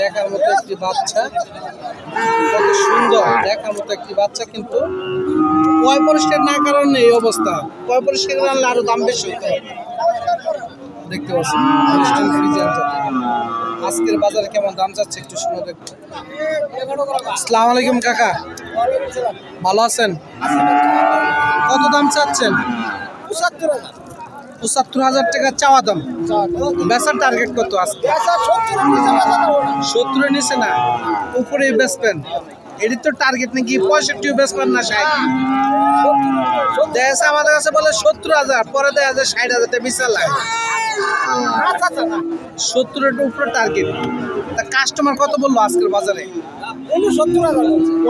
দেখার মতো একটি বাচ্চা। কত সুন্দর দেখার মতো একটি বাচ্চা, কিন্তু পয় পরিষ্কার না কারণে এই অবস্থা? কয় পরিষ্কার আনলে আরও দাম বেশি হতো দেখতে জাতের। আজকের বাজারে কেমন দাম যাচ্ছে একটু শুনে দেখব আসসালামু আলাইকুম কাকা। ভালো আছেন? কত দাম চাচ্ছেন? পঁচাত্তর হাজার। টাকা চাওয়া দাম। বেচার টার্গেট কত আজকে? সত্তরের নিচে না? উপরে বেচবেন। এটির তো টার্গেট নাকি পঁয়ষট্টিও বেচবেন না ষাট দেখা আমাদের কাছে বলে সত্তর হাজার পরে দেখা যায় ষাট হাজার টাকা বিশাল লাগে। সত্তরের উপরে টার্গেট তা কাস্টমার কত বলল আজকের বাজারে?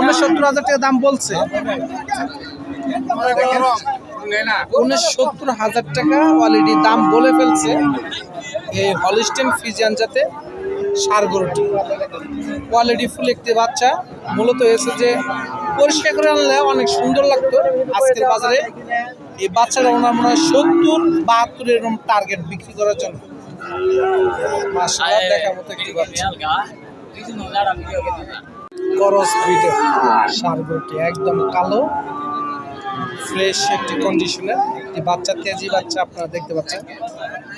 উনসত্তর হাজার টাকা দাম বলছে। উনসত্তর হাজার টাকা অলরেডি দাম বলে ফেলছে এই হলিস্টেন ফিজিয়ান যাতে সার গরুটি। কোয়ালিটি ফুল একটি বাচ্চা মূলত এসে যে পরিষ্কার করে আনলে অনেক সুন্দর লাগতো আজকের বাজারে। এই বাচ্চাটা ওনার মনে হয় সত্তর বাহাত্তর এরকম টার্গেট বিক্রি করার জন্য। দেখার মতো একটি বাচ্চা। করস ব্রিডের সার গরুটি একদম কালো। ফ্রেশ একটি কন্ডিশনের একটি বাচ্চা, তেজি বাচ্চা আপনারা দেখতে পাচ্ছেন।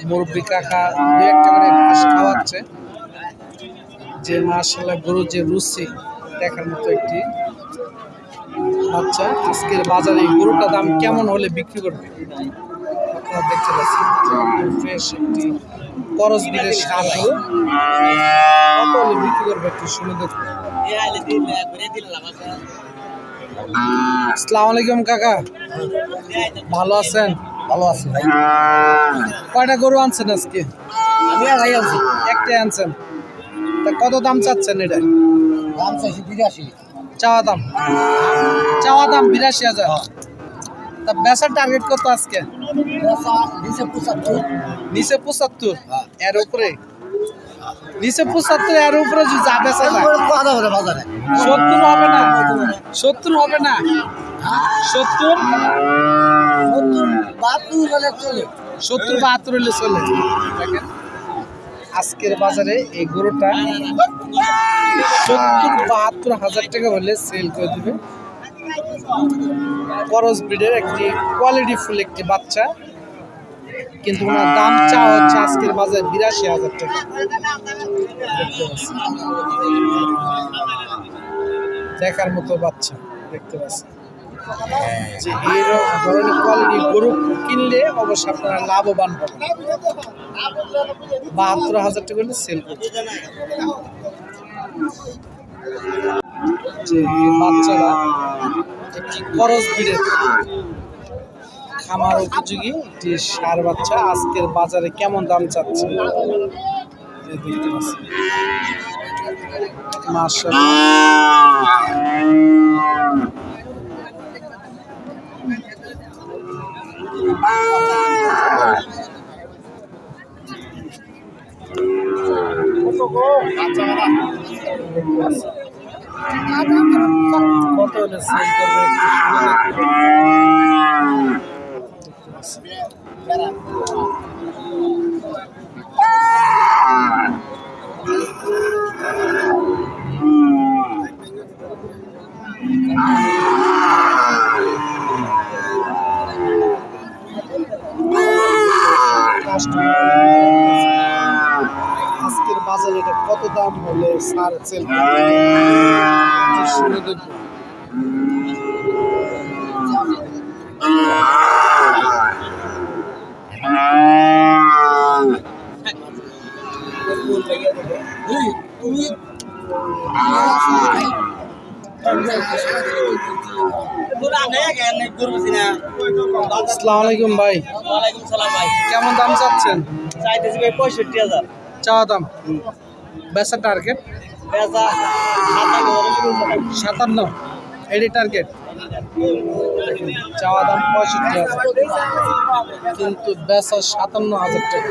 মুরব্বী কাকা দু একটা করে ঘাস খাওয়াচ্ছে। যে মাশাল্লাহ গরুর যে রুচি, দেখার মতো একটি বাচ্চা। আজকের বাজারে এই গরুটার দাম কেমন হলে বিক্রি করবে? আপনারা দেখতে পাচ্ছেন ফ্রেশ একটি করস বিলের বিক্রি করবে একটু শুনে দেখুন। আসসালামু আলাইকুম কাকা। ভালো আছেন? ভালো আছে। ভাই কয়টা গরু আনছেন আজকে? আমি আর ভাই আছি একটাই আনছেন। তা কত দাম চাচ্ছেন এটা? দাম চাইছি বিরাশি। চাওয়া দাম? চাওয়া দাম বিরাশি হাজার। তা বেচার টার্গেট কত আজকে? দুশো পঁচাত্তর। নিচে পঁচাত্তর? এর উপরে? নিচে পঁচাত্তর এর উপরে যা বেচা যায়। বাজারে। সত্তর হবে না? সত্তর হবে না। সত্তর? সত্তর বাহাত্তর হলে চলে। সত্তর বাহাত্তর হলে চলে। দেখেন আজকের বাজারে এই গরুটা সত্তর বাহাত্তর হাজার টাকা হলে সেল করে দেবে। করস ব্রিডের একটি কোয়ালিটি ফুল একটি বাচ্চা। কিন্তু ওনার দাম চা হচ্ছে আজকের বাজারে বিরাশি হাজার টাকা। দেখার মতো বাচ্চা দেখতে পাচ্ছি যে এই ধরনের কোয়ালিটি গরু কিনলে অবশ্যই আপনারা লাভবান হবেন। বাহাত্তর হাজার টাকা হলে সেল করবে যে এই বাচ্চারা একটি খরচ বিড়ে খামার উপযোগী একটি সার বাচ্চা আজকের বাজারে কেমন দাম চাচ্ছে? দেখতে পাচ্ছি মাশাআল্লাহ কত হলে সেল করবে দাম হলো সাড়ে চেল ভাই। কেমন দাম চাচ্ছেন? চাইতেছি ভাই পঁয়ষট্টি হাজার। চাওয়া দাম? বেচা টার্গেট সাতান্ন। এডি টার্গেট চাওয়া দাম পঁয়ষট্টি হাজার। কিন্তু বেচা সাতান্ন হাজার টাকা।